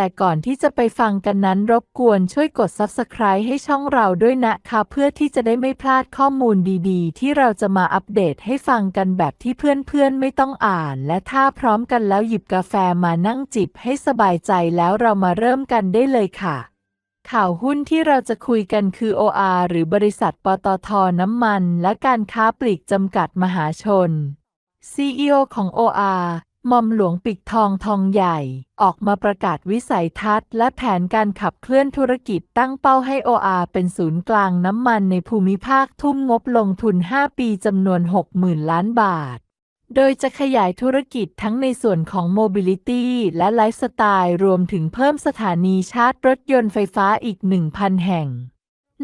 แต่ก่อนที่จะไปฟังกันนั้นรบกวนช่วยกด Subscribe ให้ช่องเราด้วยนะคะเพื่อที่จะได้ไม่พลาดข้อมูลดีๆ ที่เราจะมาอัปเดตให้ฟังกันแบบที่เพื่อนๆไม่ต้องอ่าน และถ้าพร้อมกันแล้วหยิบกาแฟมานั่งจิบให้สบายใจแล้วเรามาเริ่มกันได้เลยค่ะ ข่าวหุ้นที่เราจะคุยกันคือ OR หรือบริษัทปตทน้ำมัน และการค้าปลีกจำกัดมหาชน CEO ของ OR มอมหลวงปิกทองทองใหญ่ ออกมาประกาศวิสัยทัศน์และแผนการขับเคลื่อนธุรกิจตั้งเป้าให้ OR เป็นศูนย์กลางน้ำมันในภูมิภาคทุ่มงบลงทุน 5 ปีจำนวน 60,000 ล้านบาท โดยจะขยายธุรกิจทั้งในส่วนของ Mobility และไลฟ์สไตล์รวมถึงเพิ่มสถานีชาร์จรถยนต์ไฟฟ้าอีก 1,000 แห่ง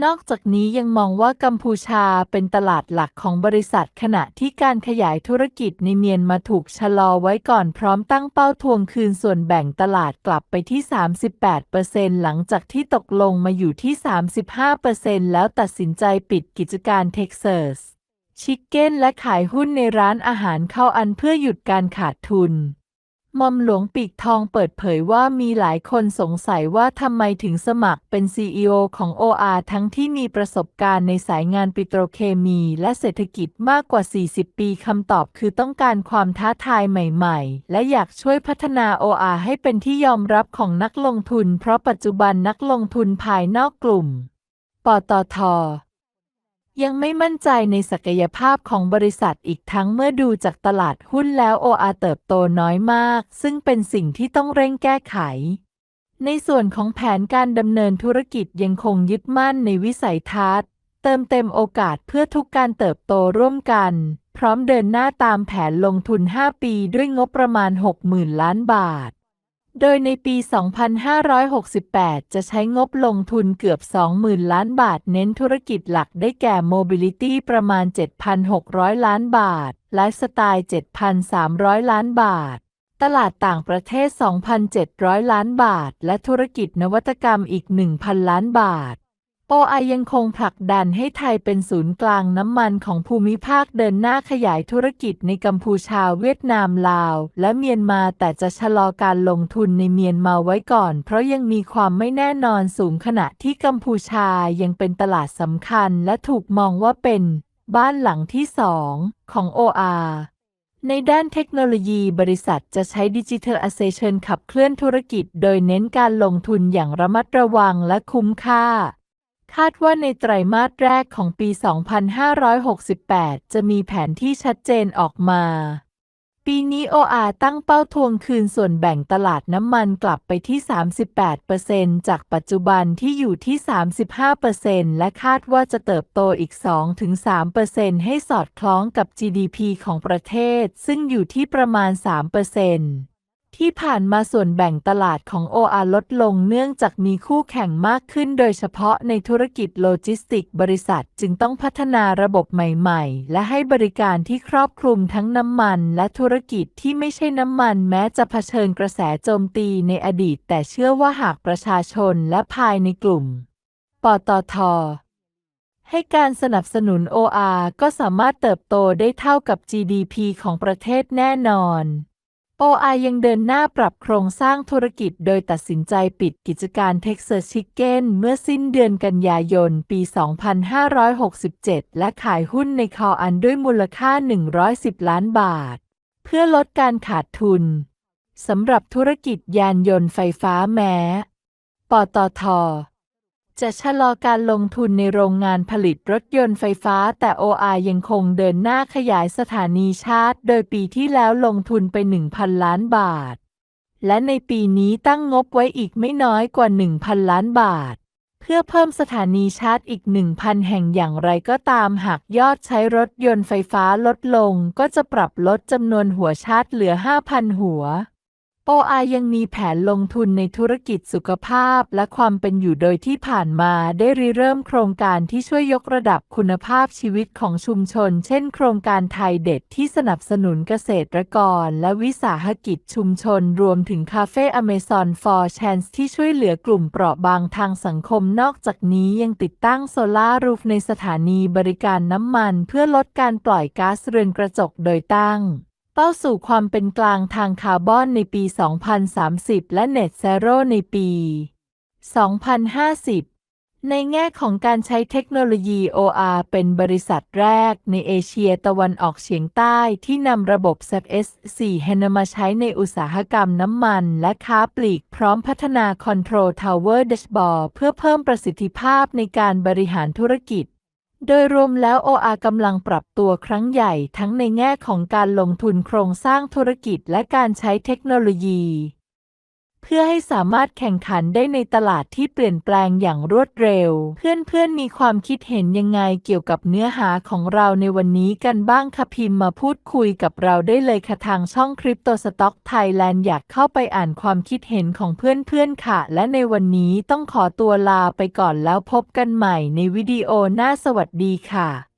นอกจากนี้ยังมองว่ากัมพูชาเป็นตลาดหลักของบริษัทขณะที่การขยายธุรกิจในเมียนมาถูกชะลอไว้ก่อนพร้อมตั้งเป้าทวงคืนส่วนแบ่งตลาดกลับไปที่ 38%หลังจากที่ตกลงมาอยู่ที่ 35%แล้วตัดสินใจปิดกิจการเท็กซัสชิคเก้นและขายหุ้นในร้านอาหารเข้าอันเพื่อหยุดการขาดทุน มอมหลวงปีกทองเปิดเผยว่ามีหลายคนสงสัยว่าทำไมถึงสมัครเป็น CEO ของ OR ทั้งที่มีประสบการณ์ในสายงานปิโตรเคมีและเศรษฐกิจมากกว่า 40 ปีคำตอบคือต้องการความท้าทายใหม่ๆ และอยากช่วยพัฒนา OR ให้เป็นที่ยอมรับของนักลงทุน เพราะปัจจุบันนักลงทุนภายนอกกลุ่ม ปตท ยังไม่มั่นใจในศักยภาพของบริษัทอีกทั้งเมื่อดูจากตลาดหุ้นแล้ว OR เติบโตน้อยมาก ซึ่งเป็นสิ่งที่ต้องเร่งแก้ไข ในส่วนของแผนการดำเนินธุรกิจยังคงยึดมั่นในวิสัยทัศน์ เติมเต็มโอกาสเพื่อทุกการเติบโตร่วมกัน พร้อมเดินหน้าตามแผนลงทุน 5 ปีด้วยงบประมาณ 60,000 ล้านบาท โดยในปี 2568 จะใช้งบลงทุนเกือบ 20,000 ล้านบาท เน้นธุรกิจหลักได้แก่ Mobility ประมาณ 7,600 ล้านบาท ไลฟ์สไตล์ 7,300 ล้านบาท ตลาดต่างประเทศ 2,700 ล้านบาท และธุรกิจนวัตกรรมอีก 1,000 ล้านบาท โอไอยังคงผลักดันให้ไทยเป็นศูนย์กลางน้ำมันของภูมิภาคเดินหน้าขยายธุรกิจในกัมพูชาเวียดนามลาว และเมียนมาแต่จะชะลอการลงทุนในเมียนมาไว้ก่อน เพราะยังมีความไม่แน่นอนสูงขณะที่กัมพูชายังเป็นตลาดสำคัญและถูกมองว่าเป็น บ้านหลังที่สองของ OR ในด้านเทคโนโลยีบริษัทจะใช้ดิจิทัล a เซชันขับเคลื่อนธุรกิจ โดยเน้นการลงทุนอย่างระมัดระวังและคุ้มค่า คาดว่าในไตรมาสแรกของปี 2568 จะมีแผนที่ชัดเจนออกมา ปีนี้ OR ตั้งเป้าทวงคืนส่วนแบ่งตลาดน้ำมันกลับไปที่ 38%จากปัจจุบันที่อยู่ที่ 35%และคาดว่าจะเติบโตอีก 2-3%ให้สอดคล้องกับ GDP ของประเทศ ซึ่งอยู่ที่ประมาณ 3% ที่ผ่านมาส่วนแบ่งตลาดของ OR ลดลงเนื่องจากมีคู่แข่งมากขึ้นโดยเฉพาะในธุรกิจโลจิสติก บริษัทจึงต้องพัฒนาระบบใหม่ๆ และให้บริการที่ครอบคลุมทั้งน้ำมัน และธุรกิจที่ไม่ใช่น้ำมันแม้จะเผชิญกระแสโจมตีในอดีต แต่เชื่อว่าหากประชาชนและภายในกลุ่ม ปตท ให้การสนับสนุน OR ก็สามารถเติบโตได้เท่ากับ GDP ของประเทศแน่นอน OR ยังเดินหน้าปรับโครงสร้างธุรกิจโดยตัดสินใจปิดกิจการ Texas Chicken เมื่อสิ้นเดือนกันยายน ปี 2567 และขายหุ้นในคออันด้วยมูลค่า 110 ล้านบาท เพื่อลดการขาดทุน สำหรับธุรกิจยานยนต์ไฟฟ้าแม้ ปตท จะชะลอการลงทุนในโรงงานผลิตรถยนต์ไฟฟ้า แต่ OR ยังคงเดินหน้าขยายสถานีชาร์จ โดยปีที่แล้วลงทุนไป 1,000 ล้านบาท และในปีนี้ตั้งงบไว้อีกไม่น้อยกว่า 1,000 ล้านบาท เพื่อเพิ่มสถานีชาร์จอีก 1,000 แห่งอย่างไรก็ตามหากยอดใช้รถยนต์ไฟฟ้าลดลง ก็จะปรับลดจำนวนหัวชาร์จเหลือ 5,000 หัว OR ยังมีแผนลงทุนในธุรกิจสุขภาพและความเป็นอยู่โดยที่ผ่านมาได้ริเริ่มโครงการที่ช่วยยกระดับคุณภาพชีวิตของชุมชน เช่นโครงการไทยเด็ดที่สนับสนุนเกษตรกร และวิสาหกิจชุมชน รวมถึงคาเฟ่ Amazon for Chance ที่ช่วยเหลือกลุ่มเปราะบางทางสังคมนอกจากนี้ยังติดตั้งโซลารูฟในสถานีบริการน้ำมัน เพื่อลดการปล่อยก๊าซเรือนกระจกโดยตั้ง เป้าสู่ความเป็นกลางทางคาร์บอนในปี 2030 และ Net Zero ในปี 2050ในแง่ของการใช้เทคโนโลยี OR เป็นบริษัทแรกในเอเชียตะวันออกเฉียงใต้ที่นำระบบ SAP S4 HANA มาใช้ในอุตสาหกรรมน้ำมันและค้าปลีกพร้อมพัฒนา Control Tower Dashboard เพื่อเพิ่มประสิทธิภาพในการบริหารธุรกิจ โดยรวมแล้ว OR กำลังปรับตัวครั้งใหญ่ทั้งในแง่ของการลงทุนโครงสร้างธุรกิจและการใช้เทคโนโลยี เพื่อให้สามารถแข่งขันได้ในตลาดที่เปลี่ยนแปลงอย่างรวดเร็ว เพื่อนๆมีความคิดเห็นยังไงเกี่ยวกับเนื้อหาของเราในวันนี้กันบ้างคะพิมพ์มาพูดคุยกับเราได้เลยค่ะทางช่องคริปโตสต็อกไทยแลนด์อยากเข้าไปอ่านความคิดเห็นของเพื่อนๆค่ะ และในวันนี้ต้องขอตัวลาไปก่อนแล้วพบกันใหม่ในวิดีโอหน้าสวัสดีค่ะ